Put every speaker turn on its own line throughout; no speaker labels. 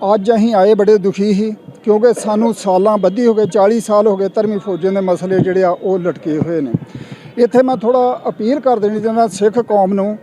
ਅੱਜ ਅਸੀਂ ਆਏ ਬੜੇ ਦੁਖੀ ਸੀ, ਕਿਉਂਕਿ ਸਾਨੂੰ ਸਾਲਾਂ ਬੱਧੀ ਹੋ ਗਏ 40 ਸਾਲ ਹੋ ਗਏ ਧਰਮੀ ਫੌਜਾਂ ਦੇ ਮਸਲੇ ਜਿਹੜੇ ਆ ਉਹ ਲਟਕੇ ਹੋਏ ਨੇ। ਇੱਥੇ ਮੈਂ ਥੋੜਾ ਅਪੀਲ ਕਰ ਦੇਣੀ ਚਾਹੁੰਦਾ ਸਿੱਖ ਕੌਮ ਨੂੰ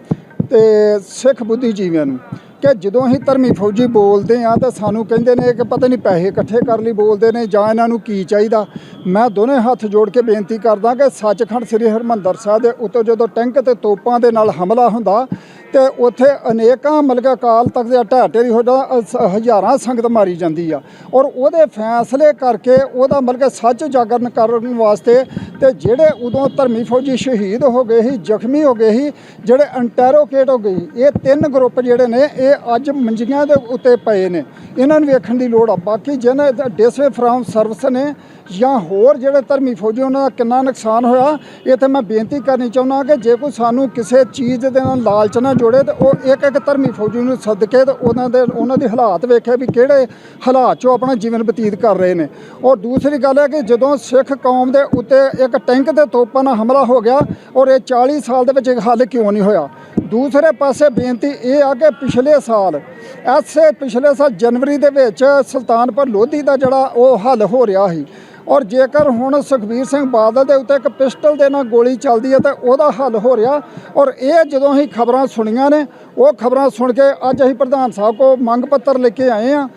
ਤੇ ਸਿੱਖ ਬੁੱਧੀਜੀਵੀਆਂ ਨੂੰ ਕਿ ਜਦੋਂ ਅਸੀਂ ਧਰਮੀ ਫੌਜੀ ਬੋਲਦੇ ਆ ਤਾਂ ਸਾਨੂੰ ਕਹਿੰਦੇ ਨੇ ਕਿ ਪਤਾ ਨਹੀਂ ਪੈਸੇ ਇਕੱਠੇ ਕਰਨ ਲਈ ਬੋਲਦੇ ਨੇ ਜਾਂ ਇਹਨਾਂ ਨੂੰ ਕੀ ਚਾਹੀਦਾ। ਮੈਂ ਦੋਨੇ ਹੱਥ ਜੋੜ ਕੇ ਬੇਨਤੀ ਕਰਦਾ ਕਿ ਸੱਚਖੰਡ ਸ੍ਰੀ ਹਰਮੰਦਰ ਸਾਹਿਬ ਦੇ ਉੱਤੇ ਜਦੋਂ ਟੈਂਕ ਤੇ ਤੋਪਾਂ ਦੇ ਨਾਲ ਹਮਲਾ ਹੁੰਦਾ ਤੇ ਉੱਥੇ ਅਨੇਕਾਂ ਮਲਕ ਅਕਾਲ ਤਖਤ ਦੇ ਢਾਹ ਢੇਰੀ ਹੋ ਜਾਂਦਾ ਅ- ਹਜ਼ਾਰਾਂ ਸੰਗਤ ਮਾਰੀ ਜਾਂਦੀ ਆ। ਔਰ ਉਹਦੇ ਫੈਸਲੇ ਕਰਕੇ ਉਹਦਾ ਮਲਕ ਸੱਚ ਜਾਗਰਨ ਕਰਨ ਵਾਸਤੇ ਤੇ ਜਿਹੜੇ ਉਦੋਂ ਧਰਮੀ ਫੌਜੀ ਸ਼ਹੀਦ ਹੋ ਗਏ ਸੀ ਜ਼ਖਮੀ ਹੋ ਗਏ ਸੀ ਜਿਹੜੇ ਇੰਟਰੋਕੇਟ ਹੋ ਗਏ ਸੀ, ਇਹ ਤਿੰਨ ਗਰੁੱਪ ਜਿਹੜੇ ਨੇ ਇਹ ਅੱਜ ਮੰਜੀਆਂ ਦੇ ਉੱਤੇ ਪਏ ਨੇ। ਇਹਨਾਂ ਨੂੰ ਵੇਖਣ ਦੀ ਲੋੜ ਆ। ਬਾਕੀ ਜਿਹਨਾਂ ਡਿਸਵੇ ਫਰਾਮ ਸਰਵਿਸ ਨੇ ਜਾਂ ਹੋਰ ਜਿਹੜੇ ਧਰਮੀ ਫੌਜੀ ਉਹਨਾਂ ਦਾ ਕਿੰਨਾ ਨੁਕਸਾਨ ਹੋਇਆ, ਇਹ ਇੱਥੇ ਮੈਂ ਬੇਨਤੀ ਕਰਨੀ ਚਾਹੁੰਦਾ ਕਿ ਜੇ ਕੋਈ ਸਾਨੂੰ ਕਿਸੇ ਚੀਜ਼ ਦੇ ਨਾਲ ਲਾਲਚ ਨਾ ਜੋੜੇ ਤੇ ਉਹ ਇੱਕ ਇੱਕ ਧਰਮੀ ਫੌਜੀ ਨੂੰ ਸਦਕੇ ਤੇ ਉਹਨਾਂ ਦੇ ਉਹਨਾਂ ਦੇ ਹਾਲਾਤ ਵੇਖੇ ਵੀ ਕਿਹੜੇ ਹਾਲਾਤ 'ਚੋਂ ਆਪਣਾ ਜੀਵਨ ਬਤੀਤ ਕਰ ਰਹੇ ਨੇ। ਔਰ ਦੂਸਰੀ ਗੱਲ ਹੈ ਕਿ ਜਦੋਂ ਸਿੱਖ ਕੌਮ ਦੇ ਉੱਤੇ ਇੱਕ ਟੈਂਕ ਦੇ ਤੋਪਾਂ ਨਾਲ ਹਮਲਾ ਹੋ ਗਿਆ ਔਰ ਇਹ 40 ਸਾਲ ਦੇ ਵਿੱਚ ਹੱਲ ਕਿਉਂ ਨਹੀਂ ਹੋਇਆ? ਦੂਸਰੇ ਪਾਸੇ ਬੇਨਤੀ ਇਹ ਆ ਕਿ ਪਿਛਲੇ ਸਾਲ, ਐਸੇ ਪਿਛਲੇ ਸਾਲ ਜਨਵਰੀ ਦੇ ਵਿੱਚ ਸੁਲਤਾਨਪੁਰ ਲੋਧੀ ਦਾ ਜਿਹੜਾ ਉਹ ਹੱਲ ਹੋ ਰਿਹਾ ਸੀ ਔਰ ਜੇਕਰ ਹੁਣ ਸੁਖਬੀਰ ਸਿੰਘ ਬਾਦਲ ਦੇ ਉੱਤੇ ਇੱਕ ਪਿਸਟਲ ਦੇ ਨਾਲ ਗੋਲੀ ਚੱਲਦੀ ਹੈ, ਤਾਂ ਉਹਦਾ ਹੱਲ ਹੋ ਰਿਹਾ। ਔਰ ਇਹ ਜਦੋਂ ਅਸੀਂ ਖਬਰਾਂ ਸੁਣੀਆਂ ਨੇ, ਉਹ ਖਬਰਾਂ ਸੁਣ ਕੇ ਅੱਜ ਅਸੀਂ ਪ੍ਰਧਾਨ ਸਾਹਿਬ ਕੋ ਮੰਗ ਪੱਤਰ ਲੈ ਕੇ ਆਏ ਆ